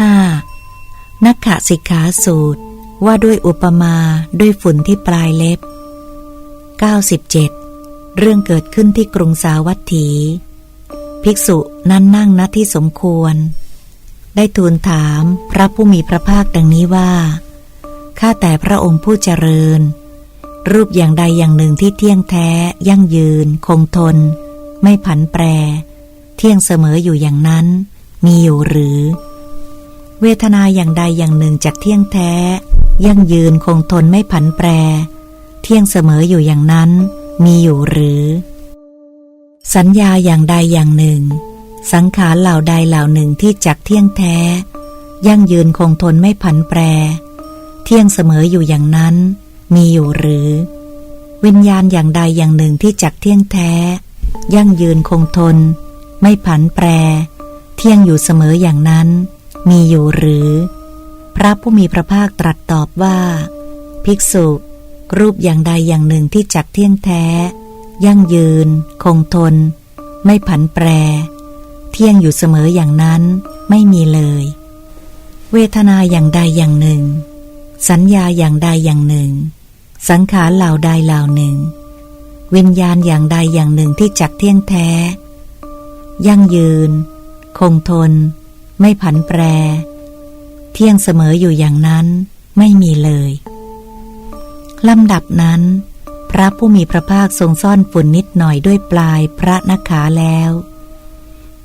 5. นักขะสิกขาสูตรว่าด้วยอุปมาด้วยฝุ่นที่ปลายเล็บ 97. เรื่องเกิดขึ้นที่กรุงสาวัตถี ภิกษุนั้นนั่งณที่สมควร ได้ทูลถามพระผู้มีพระภาคดังนี้ว่า ข้าแต่พระองค์ผู้เจริญ รูปอย่างใดอย่างหนึ่งที่เที่ยงแท้ ยั่งยืน คงทน ไม่ผันแปร เที่ยงเสมออยู่อย่างนั้น มีอยู่หรือ เวทนาอย่างใดอย่างหนึ่งจากเที่ยงแท้ ยั่งยืนคงทนไม่ผันแปร เที่ยงเสมออยู่อย่างนั้น มีอยู่หรือ สัญญาอย่างใดอย่างหนึ่ง สังขารเหล่าใดเหล่าหนึ่งที่จักเที่ยงแท้ ยั่งยืนคงทนไม่ผันแปร เที่ยงเสมออยู่อย่างนั้น มีอยู่หรือ วิญญาณอย่างใดอย่างหนึ่งที่จักเที่ยงแท้ ยั่งยืนคงทน ไม่ผันแปร เที่ยงอยู่เสมออย่างนั้น มีอยู่หรือ พระผู้มีพระภาคตรัสตอบว่า ภิกษุรูปอย่างใดอย่างหนึ่งที่จักเที่ยงแท้ ยั่งยืน คงทน ไม่ผันแปร เที่ยงอยู่เสมออย่างนั้นไม่มีเลย เวทนาอย่างใดอย่างหนึ่ง สัญญาอย่างใดอย่างหนึ่ง สังขารเหล่าใดเหล่าหนึ่ง วิญญาณอย่างใดอย่างหนึ่งที่จักเที่ยงแท้ ยั่งยืน คงทน ไม่ผันแปร เที่ยงเสมออยู่อย่างนั้นไม่มีเลยลำดับนั้น พระผู้มีพระภาคทรงซ่อนฝุ่นนิดหน่อยด้วยปลายพระนักขาแล้ว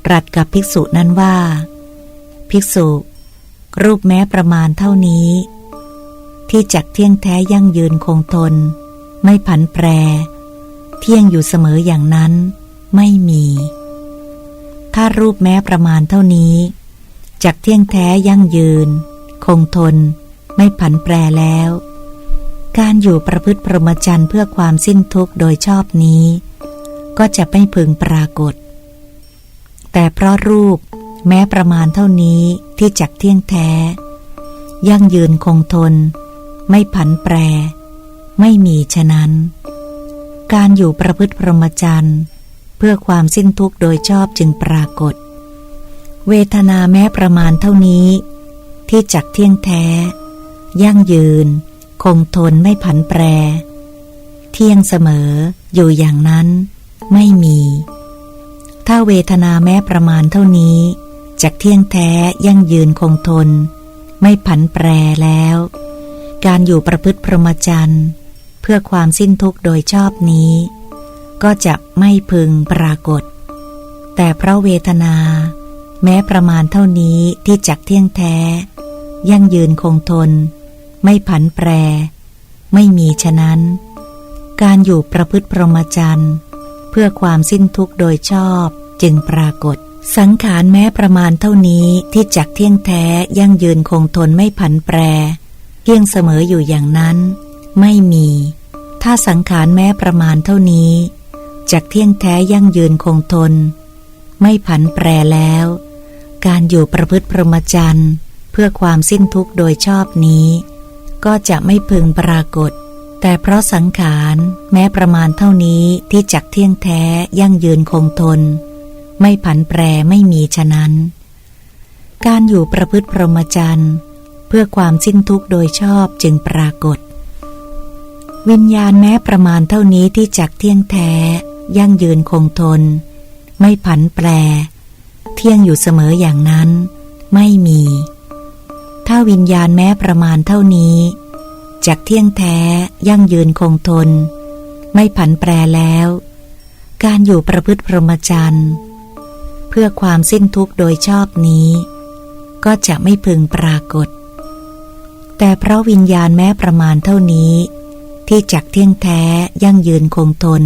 ตรัสกับภิกษุนั้นว่า ภิกษุ รูปแม้ประมาณเท่านี้ ที่จักเที่ยงแท้ยั่งยืนคงทน ไม่ผันแปร เที่ยงอยู่เสมออย่างนั้นไม่มี ถ้ารูปแม้ประมาณเท่านี้ จักเที่ยงแท้ยั่งยืน คงทน ไม่ผันแปรแล้ว การอยู่ประพฤติพรหมจรรย์เพื่อความสิ้นทุกข์โดยชอบนี้ ก็จะไม่พึงปรากฏ แต่เพราะรูปแม้ประมาณเท่านี้ที่จักเที่ยงแท้ ยั่งยืนคงทน ไม่ผันแปร ไม่มีฉะนั้น การอยู่ประพฤติพรหมจรรย์เพื่อความสิ้นทุกข์โดยชอบจึงปรากฏ เวทนาแม้ประมาณเท่านี้ ที่จักเที่ยงแท้ ยั่งยืน คงทนไม่ผันแปร เที่ยงเสมออยู่อย่างนั้นไม่มี ถ้าเวทนาแม้ประมาณเท่านี้จักเที่ยงแท้ยั่งยืนคงทน ไม่ผันแปรแล้ว การอยู่ประพฤติพรหมจรรย์เพื่อความสิ้นทุกข์โดยชอบนี้ ก็จะไม่พึงปรากฏ แต่เพราะเวทนา แม้ประมาณเท่านี้ที่จักเที่ยงแท้ ยั่งยืนคงทน ไม่ผันแปร ไม่มีฉะนั้น การอยู่ประพฤติพรหมจรรย์เพื่อความสิ้นทุกข์โดยชอบจึงปรากฏ สังขารแม้ประมาณเท่านี้ที่จักเที่ยงแท้ ยั่งยืนคงทนไม่ผันแปร เที่ยงเสมออยู่อย่างนั้น ไม่มี ถ้าสังขารแม้ประมาณเท่านี้จักเที่ยงแท้ยั่งยืนคงทน ไม่ผันแปรแล้ว การอยู่ประพฤติพรหมจรรย์ เพื่อความสิ้นทุกข์โดยชอบนี้ ก็จะไม่พึงปรากฏ แต่เพราะสังขารแม้ประมาณเท่านี้ที่จักเที่ยงแท้ยั่งยืนคงทน ไม่ผันแปรไม่มีฉะนั้น การอยู่ประพฤติพรหมจรรย์ เพื่อความสิ้นทุกข์โดยชอบจึงปรากฏ วิญญาณแม้ประมาณเท่านี้ที่จักเที่ยงแท้ ยั่งยืนคงทน ไม่ผันแปร เที่ยงอยู่เสมออย่างนั้นไม่มี ถ้าวิญญาณแม้ประมาณเท่านี้จักเที่ยงแท้ยั่งยืนคงทน ไม่ผันแปรแล้ว การอยู่ประพฤติพรหมจรรย์เพื่อความสิ้นทุกข์โดยชอบนี้ ก็จะไม่พึงปรากฏ แต่เพราะวิญญาณแม้ประมาณเท่านี้ ที่จักเที่ยงแท้ยั่งยืนคงทน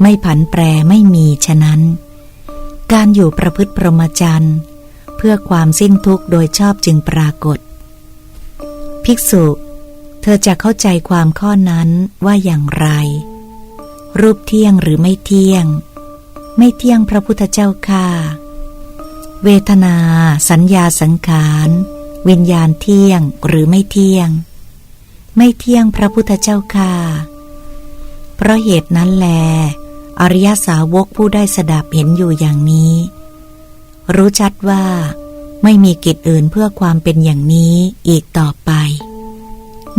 ไม่ผันแปรไม่มีฉะนั้น การอยู่ประพฤติพรหมจรรย์ เพื่อความสิ้นทุกข์โดยชอบจึงปรากฏ ภิกษุ เธอจะเข้าใจความข้อนั้นว่าอย่างไร รูปเที่ยงหรือไม่เที่ยง ไม่เที่ยงพระพุทธเจ้าค่าเวทนา สัญญาสังขารวิญญาณเที่ยงหรือไม่เที่ยง ไม่เที่ยงพระพุทธเจ้าค่าเพราะเหตุนั้นแล อริยสาวกผู้ได้สดับเห็นอยู่อย่างนี้ รู้ชัดว่าไม่มีกิจอื่นเพื่อความเป็นอย่างนี้อีกต่อไป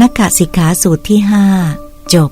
นักกสิกขาสูตรที่ห้าจบ